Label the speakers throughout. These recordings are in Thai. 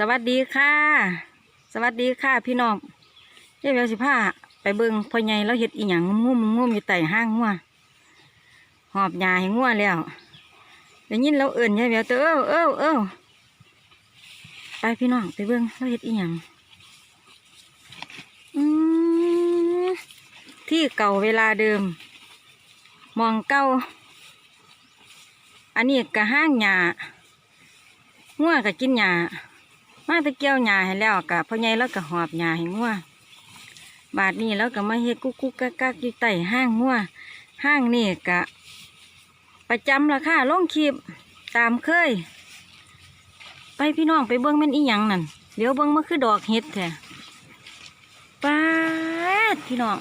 Speaker 1: สวัสดีค่ะ สวัสดีค่ะ พี่น้องเจ้าเบลสิผ้าไปเบิงพ่อใหญ่แล้วเฮ็ดอีหยังงุ่มงุ่มอยู่ใต้ห้างงัวหอบยาให้งัวแล้วได้ยินเราเอิ่นยายเบลเตอเอ้าเอ้าเอ้าไปพี่น้องไปเบิงเราเฮ็ดอีหยังที่เก่าเวลาเดิม มองเก้าอันนี้กะห้างหญ้างัวก็กินหญ้า มาตะเกียวหญ้าให้แล้วกะพ่อใหญ่แล้วก็หอบหญ้าให้งัวบาดนี้แล้วก็มาเฮ็ดกุ๊กกุ๊กกักกักอยู่ใต้ห้างงัวห้างนี่กะ ประจำราคาลงคลิปตามเคย ไปพี่น้องไปเบิ้งแม่นอีหยังนั่นเดี๋ยวเบิ้งมันคือดอกเห็ดแท้ป้าดพี่น้อง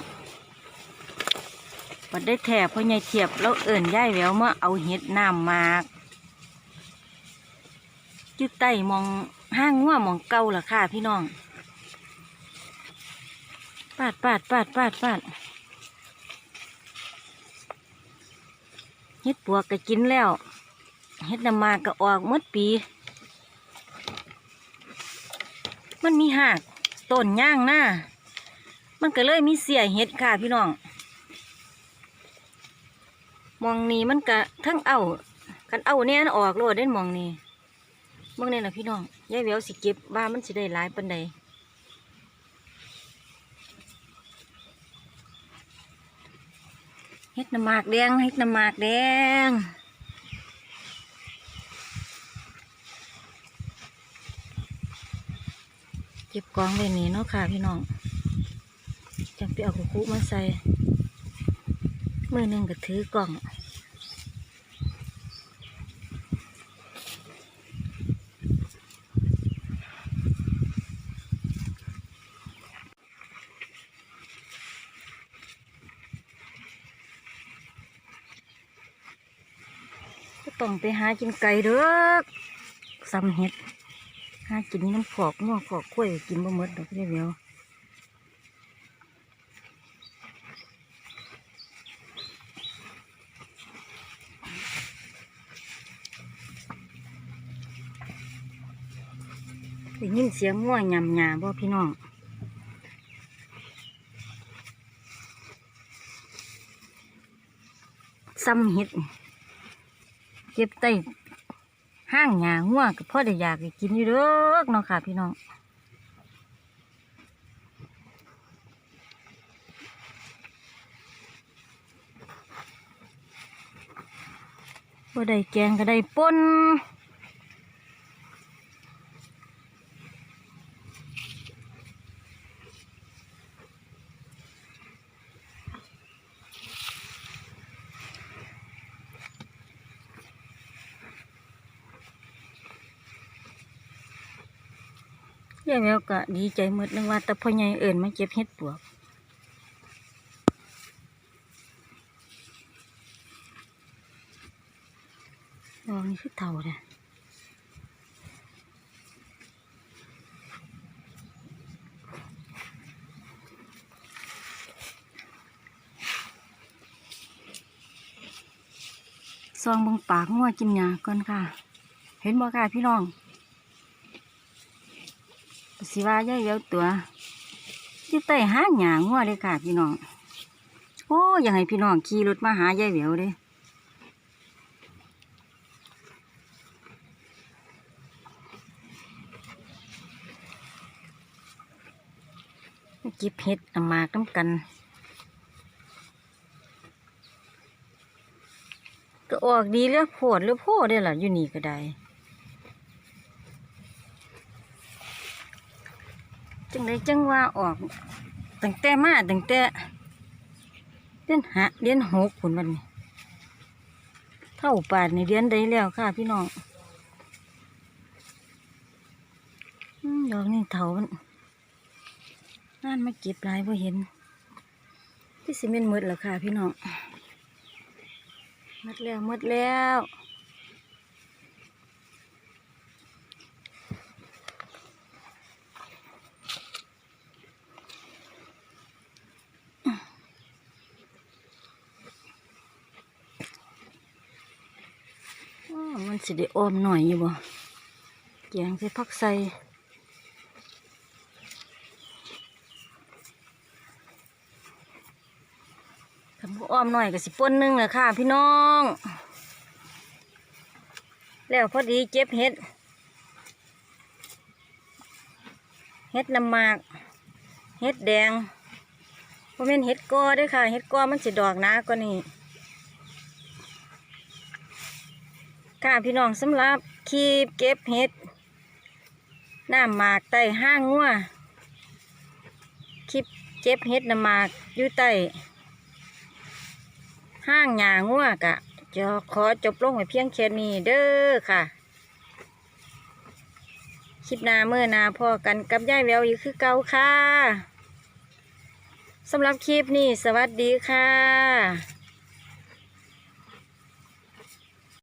Speaker 1: ปัดได้แถบพ่อใหญ่เทียบแล้วเอิ่นย่ายแหววมาเอาเห็ดน้ำมากอยึดใต้มอง ห้างงัวมองเก่าล่ะค่ะพี่น้อง ปาดปาดปาดปาดปาดเห็ดปวกก็กินแล้วเห็ดน้ำมาก็ออกมดปี มันมีหากต้นย่างหน้า มันก็เลยมีเสียเห็ดค่ะพี่น้อง มองนี้มันก็ทั้งเอากันเอาเนี่ยออกโลดได้มองนี้ เมื่อนี่นะพี่น้องยายแววสิเก็บว่ามันสิได้หลายปันใดเฮ็ดน้ำหมากแดงเฮ็ดน้ำหมากแดงเก็บกองไว้นี่เนาะค่ะพี่น้องจังไปเอาคุกมาใส่เมื่อหนึ่งก็ถือกล่อง ต้องไปหากินไก่เด้อซ้ำเห็ดหากินน้ำขอกง้อขอกกล้วยกินบ่หมดดอกเดียวได้ยินเสียงง่วยยำหยาบ่พี่น้องซ้ำเห็ด เก็บไต้ห้างหยาง่วก็พ่อได้อยากกินอยู่เด้อเนาะค่ะ พี่น้องบ่ได้แกงก็ได้ป่น ยายแววก็ดีใจหมดนึกว่าแต่พ่อใหญ่เอิ่นมาเก็บเห็ดปวกดอกนี่คือเต่าเลยซองบังปากงัวกินยาก่อนค่ะ เห็นบ่ค่ะพี่น้อง สิว่าย่ายเยาตัวยู่ใต้ห้างหยางัวเลยค่ะพี่น้อง โอ้ยากให้พี่น้องขี่รถมาหายายเหววเลยก็บเห็ดอามากน้ำกัน ก็ออกดีเลือโพดเลือโพดได้ล่ะอยู่นี่ก็ได้ จังไดจังว่าออกตั้งแต่มาตั้งแต่เดือนหะเดือนหกผลวันนี้เท่าป่านในเดือนใดแล้วค่ะพี่น้องดอกนี่เถามันนั่นมาเก็บลายพอเห็นที่สิเมนหมดแล้วค่ะพี่น้องหมดแล้วหมดแล้ว สิได้อ้อมหน่อยอยู่บ่เกียงใส่พักใส่ทำอ้อมหน่อยกับสิป้นนึงเลยค่ะ พี่น้อง แล้วพอดีเจ็บเห็ด เห็ดน้ำหมาก เห็ดแดงเพราะเป็นเห็ดก้อด้วยค่ะ เห็ดก้อมันสิดอกนะก็นี่ ค่ะพี่น้องสำหรับคีบเก็บเห็ดน้ำหมากใต้ห้างงัวคลิปเก็บเห็ดน้ำหมากอยู่ใต้ห้างหญ้างัวกะจะขอจบลงไว้เพียงแค่นี้เด้อค่ะคลิปนาเมื่อนาพ่อกันกับย่ายแววอยู่คือเก่าค่ะสำหรับคลิปนี้สวัสดีค่ะ